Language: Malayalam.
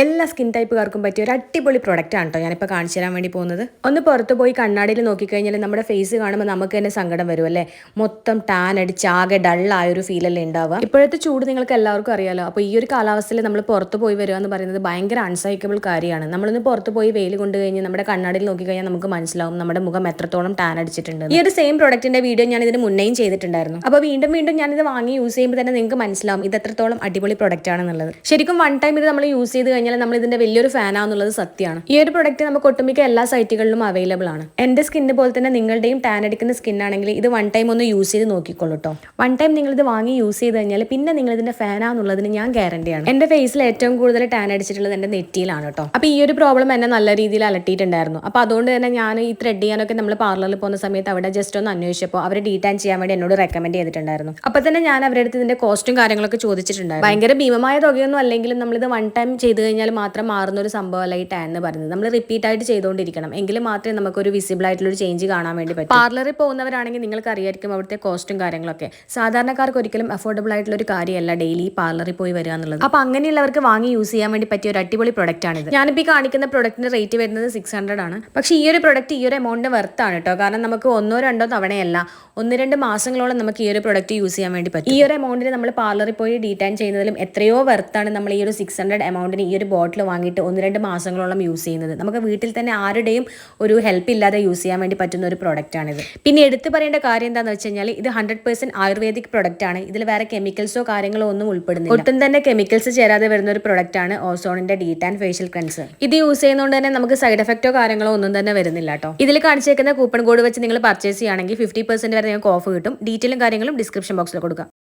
എല്ലാ സ്കിൻ ടൈപ്പുകാർക്കും പറ്റിയ ഒരു അടിപൊളി പ്രൊഡക്റ്റ് ആണ് കേട്ടോ ഞാനിപ്പോൾ കാണിച്ചു തരാൻ വേണ്ടി പോകുന്നത്. ഒന്ന് പുറത്ത് പോയി കണ്ണാടിയിൽ നോക്കിക്കഴിഞ്ഞാൽ നമ്മുടെ ഫേസ് കാണുമ്പോൾ നമുക്ക് തന്നെ സങ്കടം വരും അല്ലേ? മൊത്തം ടാൻ അടിച്ച് ആകെ ഡള്ളായ ഒരു ഫീലല്ലേ ഉണ്ടാവുക ഇപ്പോഴത്തെ ചൂട് നിങ്ങൾക്ക് എല്ലാവർക്കും അറിയാലോ. അപ്പോൾ ഈ ഒരു കാലാവസ്ഥയിൽ നമ്മൾ പുറത്ത് പോയി വരിക എന്ന് പറയുന്നത് ഭയങ്കര അൺസൈക്കബിൾ കാര്യമാണ്. നമ്മളൊന്ന് പുറത്ത് പോയി വെയിൽ കൊണ്ടു കഴിഞ്ഞ് നമ്മുടെ കണ്ണാടിയിൽ നോക്കിക്കഴിഞ്ഞാൽ നമുക്ക് മനസ്സിലാവും നമ്മുടെ മുഖം എത്രത്തോളം ടാൻ അടിച്ചിട്ടുണ്ട് ഈ ഒരു സെയിം പ്രൊഡക്റ്റിന്റെ വീഡിയോ ഞാൻ ഇതിന് മുന്നേയും ചെയ്തിട്ടുണ്ടായിരുന്നു. അപ്പോൾ വീണ്ടും വീണ്ടും ഞാനിത് വാങ്ങി യൂസ് ചെയ്യുമ്പോൾ തന്നെ നിങ്ങൾക്ക് മനസ്സിലാവും ഇത് എത്രത്തോളം അടിപൊളി പ്രൊഡക്റ്റ് ആണെന്നുള്ളത്. ശരിക്കും വൺ ടൈം ഇത് നമ്മൾ യൂസ് ചെയ്ത് കഴിഞ്ഞാൽ നമ്മൾ ഇതിന്റെ വലിയൊരു ഫാനാന്നുള്ളത് സത്യമാണ്. ഈ ഒരു പ്രൊഡക്റ്റ് നമുക്ക് ഒട്ടുമിക്ക എല്ലാ സൈറ്റുകളിലും അവൈലബിൾ ആണ്. എന്റെ സ്കിന്നെ പോലെ തന്നെ നിങ്ങളുടെയും ടാൻ എടുക്കുന്ന സ്കിൻ ആണെങ്കിൽ ഇത് വൺ ടൈം ഒന്ന് യൂസ് ചെയ്ത് നോക്കിക്കോളൂ കേട്ടോ വൺ ടൈം നിങ്ങൾ ഇത് വാങ്ങി യൂസ് ചെയ്ത് കഴിഞ്ഞാൽ പിന്നെ നിങ്ങൾ ഇതിന്റെ ഫാനാന്നുള്ളതിന് ഞാൻ ഗ്യാരണ്ടിയാണ് എന്റെ ഫേസിൽ ഏറ്റവും കൂടുതൽ ടാൻ അടിച്ചിട്ടുള്ളത് എന്റെ നെറ്റിയിലാണ് കേട്ടോ അപ്പൊ ഈ ഒരു പ്രോബ്ലം എന്നെ നല്ല രീതിയിൽ അലട്ടിയിട്ടുണ്ടായിരുന്നു. അപ്പൊ അതുകൊണ്ട് തന്നെ ഞാൻ ഈ ത്രെഡ് ചെയ്യാനൊക്കെ നമ്മൾ പാർലറിൽ പോകുന്ന സമയത്ത് അവിടെ ജസ്റ്റ് ഒന്ന് അന്വേഷിച്ചപ്പോൾ അവർ ഡീറ്റാൻ ചെയ്യാൻ വേണ്ടി എന്നോട് റെക്കമെൻഡ് ചെയ്തിട്ടുണ്ടായിരുന്നു. അപ്പൊ തന്നെ ഞാൻ അവരുടെ അടുത്ത് ഇതിന്റെ കോസ്റ്റും കാര്യങ്ങളൊക്കെ ചോദിച്ചിട്ടുണ്ടായിരുന്നു. ഭയങ്കര ഭീമമായ തുകയൊന്നും അല്ലെങ്കിലും നമ്മൾ ഇത് വൺ ടൈം ചെയ്ത് കഴിഞ്ഞാൽ മാത്രം മാറുന്ന ഒരു സംഭവമല്ല ഈ ടാൻ എന്ന് പറയുന്നത്. നമ്മൾ റിപ്പീറ്റ് ആയിട്ട് ചെയ്തുകൊണ്ടിരിക്കണം. എങ്കിൽ മാത്രമേ നമുക്കൊരു വിസിബിൾ ആയിട്ടുള്ള ഒരു ചേഞ്ച് കാണാൻ വേണ്ടി പറ്റും. പാർലറിൽ പോകുന്നവരാണെങ്കിൽ നിങ്ങൾക്ക് അറിയായിരിക്കും അവിടുത്തെ കോസ്റ്റും കാര്യങ്ങളൊക്കെ. സാധാരണക്കാർക്ക് ഒരിക്കലും അഫോർഡബിൾ ആയിട്ടുള്ള ഒരു കാര്യമല്ല ഡെയിലി പാർലറിൽ പോയി വരിക എന്നുള്ളത്. അപ്പൊ അങ്ങനെയുള്ളവർക്ക് വാങ്ങി യൂസ് ചെയ്യാൻ വേണ്ടി പറ്റിയ ഒരു അടിപൊളി പ്രൊഡക്റ്റ് ആണിത്. ഞാനിപ്പോൾ ഈ കാണിക്കുന്ന പ്രൊഡക്റ്റിന്റെ റേറ്റ് വരുന്നത് സിക്സ് ഹൺഡ്രഡ് ആണ്. പക്ഷേ ഈ ഒരു പ്രൊഡക്റ്റ് ഈ ഒരു എമൗണ്ടിന് വെർത്താണ് കേട്ടോ കാരണം നമുക്ക് ഒന്നോ രണ്ടോ തവണയല്ല ഒന്ന് രണ്ട് മാസങ്ങളോളം നമുക്ക് ഈ ഒരു പ്രൊഡക്റ്റ് യൂസ് ചെയ്യാൻ വേണ്ടി പറ്റും. ഈ ഒരു എമൗണ്ടിന് നമ്മൾ പാർലറിൽ പോയി ഡീറ്റൈൻ ചെയ്യുന്നതിലും എത്രയോ വെർത്താണ് നമ്മൾ ഈ ഒരു സിക്സ് ഹൺഡ്രഡ് എമൗണ്ടിന് ഈ ഒരു ബോട്ടിൽ വാങ്ങിയിട്ട് ഒന്ന് രണ്ട് മാസങ്ങളോളം യൂസ് ചെയ്യുന്നത്. നമുക്ക് വീട്ടിൽ തന്നെ ആരുടെയും ഒരു ഹെൽപ്പ് ഇല്ലാതെ യൂസ് ചെയ്യാൻ വേണ്ടി പറ്റുന്ന ഒരു പ്രൊഡക്റ്റാണിത് പിന്നെ എടുത്തു പറയേണ്ട കാര്യം എന്താണെന്ന് വെച്ച് കഴിഞ്ഞാൽ ഇത് ഹൺഡ്രഡ് പെർസെന്റ് ആയുർവേദിക് പ്രോഡക്റ്റ് ആണ്. ഇതിൽ വേറെ കെമിക്കൽസോ കാര്യങ്ങളോ ഒന്നും ഉൾപ്പെടുന്നില്ല. ഒട്ടും തന്നെ കെമിക്കൽസ് ചേരാതെ വരുന്ന ഒരു പ്രോഡക്റ്റ് ആണ് ഓസോണിന്റെ ആൻഡ് ഫേഷ്യൽ ക്ലൻസ് ഇത് യൂസ് ചെയ്യുന്നതുകൊണ്ട് തന്നെ നമുക്ക് സൈഡ് എഫക്റ്റോ കാര്യങ്ങളോ ഒന്നും തന്നെ വരുന്നില്ല കേട്ടോ ഇതിൽ കാണിച്ചേക്കുന്ന കൂപ്പൺ കോഡ് വെച്ച് നിങ്ങൾ പർച്ചേസ് ചെയ്യുകയാണെങ്കിൽ ഫിഫ്റ്റി പെർസെന്റ് വരെ നിങ്ങൾക്ക് ഓഫ് കിട്ടും. ഡീറ്റെയിലും കാര്യങ്ങളും ഡിസ്ക്രിപ്ഷൻ ബോക്സിൽ കൊടുക്കാം.